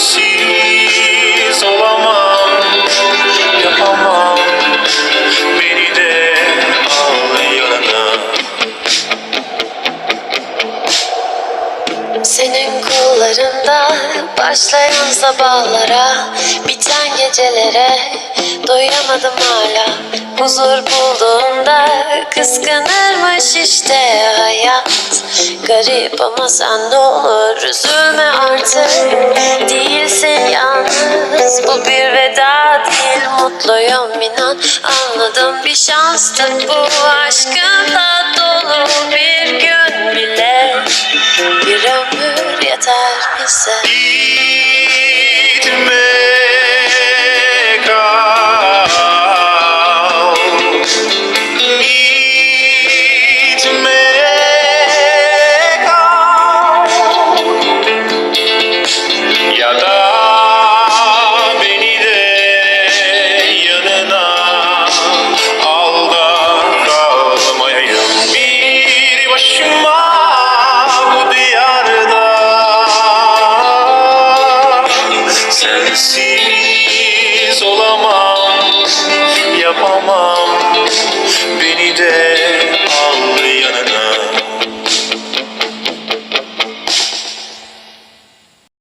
Sensiz olamam, yapamam. Beni de al yanına Senin kollarında başlayan sabahlara Biten gecelere doyamadım hala Huzur bulduğunda kıskanırmış işte hayat. Garip ama sen de olur üzülme artık. Değilsin yalnız bu bir veda değil Mutluyum inan. Anladım bir şanstı bu Aşkınla dolu bir Sensiz olamam, yapamam Beni de